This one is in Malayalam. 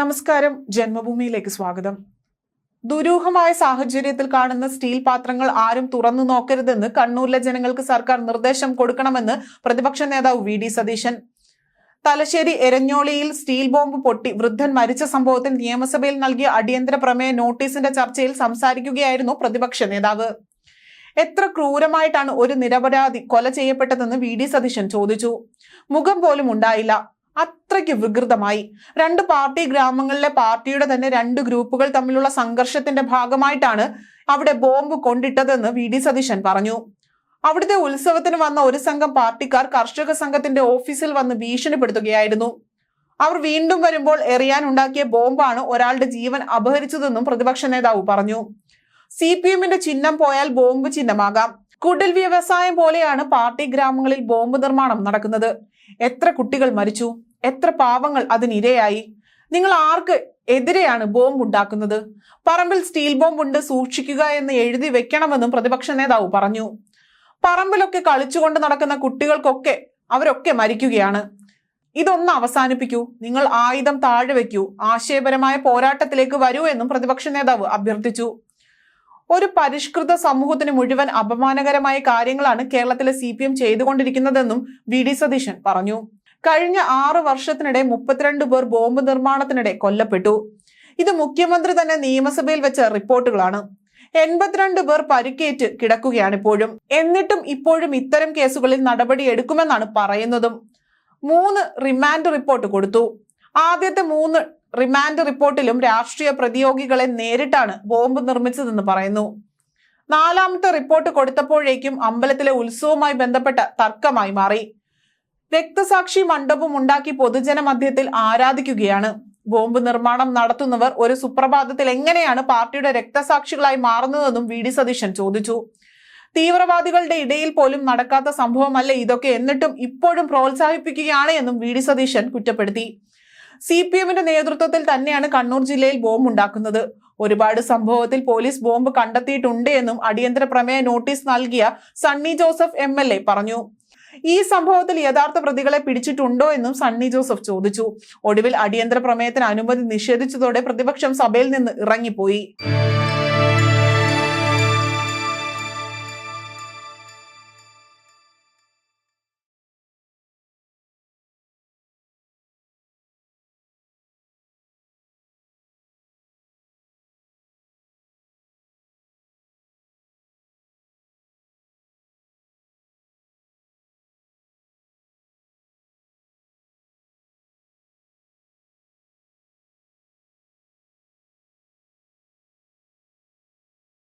നമസ്കാരം. ജന്മഭൂമിയിലേക്ക് സ്വാഗതം. ദുരൂഹമായ സാഹചര്യത്തിൽ കാണുന്ന സ്റ്റീൽ പാത്രങ്ങൾ ആരും തുറന്നു നോക്കരുതെന്ന് കണ്ണൂരിലെ ജനങ്ങൾക്ക് സർക്കാർ നിർദ്ദേശം കൊടുക്കണമെന്ന് പ്രതിപക്ഷ നേതാവ് വി. ഡി. സതീശൻ. തലശ്ശേരി എരഞ്ഞോളിയിൽ സ്റ്റീൽ ബോംബ് പൊട്ടി വൃദ്ധൻ മരിച്ച സംഭവത്തിൽ നിയമസഭയിൽ നൽകിയ അടിയന്തര പ്രമേയ നോട്ടീസിന്റെ ചർച്ചയിൽ സംസാരിക്കുകയായിരുന്നു പ്രതിപക്ഷ നേതാവ്. എത്ര ക്രൂരമായിട്ടാണ് ഒരു നിരപരാധി കൊല ചെയ്യപ്പെട്ടതെന്ന് വി. ഡി. സതീശൻ ചോദിച്ചു. മുഖം പോലും ഉണ്ടായില്ല. അത്രയ്ക്ക് വികൃതമായി. രണ്ട് പാർട്ടി ഗ്രാമങ്ങളിലെ പാർട്ടിയുടെ തന്നെ രണ്ട് ഗ്രൂപ്പുകൾ തമ്മിലുള്ള സംഘർഷത്തിന്റെ ഭാഗമായിട്ടാണ് അവിടെ ബോംബ് കൊണ്ടിട്ടതെന്ന് വി ഡി സതീശൻ പറഞ്ഞു. അവിടുത്തെ ഉത്സവത്തിന് വന്ന ഒരു സംഘം പാർട്ടിക്കാർ കർഷക സംഘത്തിന്റെ ഓഫീസിൽ വന്ന് ഭീഷണിപ്പെടുത്തുകയായിരുന്നു. അവർ വീണ്ടും വരുമ്പോൾ എറിയാനുണ്ടാക്കിയ ബോംബാണ് ഒരാളുടെ ജീവൻ അപഹരിച്ചതെന്നും പ്രതിപക്ഷ നേതാവ് പറഞ്ഞു. സി പി എമ്മിന്റെ ചിഹ്നം പോയാൽ ബോംബ് ചിഹ്നമാകാം. കുടിൽ വ്യവസായം പോലെയാണ് പാർട്ടി ഗ്രാമങ്ങളിൽ ബോംബ് നിർമ്മാണം നടക്കുന്നത്. എത്ര കുട്ടികൾ മരിച്ചു? എത്ര പാവങ്ങൾ അതിനിരയായി. നിങ്ങൾ ആർക്ക് എതിരെയാണ് ബോംബ് ഉണ്ടാക്കുന്നത്? പറമ്പിൽ സ്റ്റീൽ ബോംബ് ഉണ്ട് സൂക്ഷിക്കുക എന്ന് എഴുതി വെക്കണമെന്നും പ്രതിപക്ഷ നേതാവ് പറഞ്ഞു. പറമ്പിലൊക്കെ കളിച്ചുകൊണ്ട് നടക്കുന്ന കുട്ടികൾക്കൊക്കെ അവരൊക്കെ മരിക്കുകയാണ്. ഇതൊന്ന് അവസാനിപ്പിക്കൂ. നിങ്ങൾ ആയുധം താഴെ വെക്കൂ. ആശയപരമായ പോരാട്ടത്തിലേക്ക് വരൂ എന്നും പ്രതിപക്ഷ നേതാവ് അഭ്യർത്ഥിച്ചു. ഒരു പരിഷ്കൃത സമൂഹത്തിന് മുഴുവൻ അപമാനകരമായ കാര്യങ്ങളാണ് കേരളത്തിലെ സി പി എം ചെയ്തുകൊണ്ടിരിക്കുന്നതെന്നും വി ഡി സതീശൻ പറഞ്ഞു. കഴിഞ്ഞ ആറ് വർഷത്തിനിടെ മുപ്പത്തിരണ്ട് പേർ ബോംബ് നിർമ്മാണത്തിനിടെ കൊല്ലപ്പെട്ടു. ഇത് മുഖ്യമന്ത്രി തന്നെ നിയമസഭയിൽ വെച്ച റിപ്പോർട്ടുകളാണ്. എൺപത്തിരണ്ട് പേർ പരിക്കേറ്റ് കിടക്കുകയാണ് ഇപ്പോഴും. എന്നിട്ടും ഇപ്പോഴും ഇത്തരം കേസുകളിൽ നടപടി എടുക്കുമെന്നാണ് പറയുന്നതും. മൂന്ന് റിമാൻഡ് റിപ്പോർട്ട് കൊടുത്തു. ആദ്യത്തെ മൂന്ന് റിമാൻഡ് റിപ്പോർട്ടിലും രാഷ്ട്രീയ പ്രതിയോഗികളെ നേരിട്ടാണ് ബോംബ് നിർമ്മിച്ചതെന്ന് പറയുന്നു. നാലാമത്തെ റിപ്പോർട്ട് കൊടുത്തപ്പോഴേക്കും അമ്പലത്തിലെ ഉത്സവവുമായി ബന്ധപ്പെട്ട തർക്കമായി മാറി. രക്തസാക്ഷി മണ്ഡപം ഉണ്ടാക്കി പൊതുജന മധ്യത്തിൽ ആരാധിക്കുകയാണ്. ബോംബ് നിർമ്മാണം നടത്തുന്നവർ ഒരു സുപ്രഭാതത്തിൽ എങ്ങനെയാണ് പാർട്ടിയുടെ രക്തസാക്ഷികളായി മാറുന്നതെന്നും വി ഡി സതീശൻ ചോദിച്ചു. തീവ്രവാദികളുടെ ഇടയിൽ പോലും നടക്കാത്ത സംഭവമല്ല ഇതൊക്കെ എന്നിട്ടും ഇപ്പോഴും പ്രോത്സാഹിപ്പിക്കുകയാണ് എന്നും വി ഡി സതീശൻ കുറ്റപ്പെടുത്തി. സി പി എമ്മിന്റെ നേതൃത്വത്തിൽ തന്നെയാണ് കണ്ണൂർ ജില്ലയിൽ ബോംബ് ഉണ്ടാക്കുന്നത്. ഒരുപാട് സംഭവത്തിൽ പോലീസ് ബോംബ് കണ്ടെത്തിയിട്ടുണ്ട് എന്നും അടിയന്തര പ്രമേയ നോട്ടീസ് നൽകിയ സണ്ണി ജോസഫ് എ പറഞ്ഞു. ഈ സംഭവത്തിൽ യഥാർത്ഥ പ്രതികളെ പിടിച്ചിട്ടുണ്ടോ എന്നും സണ്ണി ജോസഫ് ചോദിച്ചു. ഒടുവിൽ അടിയന്തര പ്രമേയത്തിന് അനുമതി നിഷേധിച്ചതോടെ പ്രതിപക്ഷം സഭയിൽ നിന്ന് ഇറങ്ങിപ്പോയി.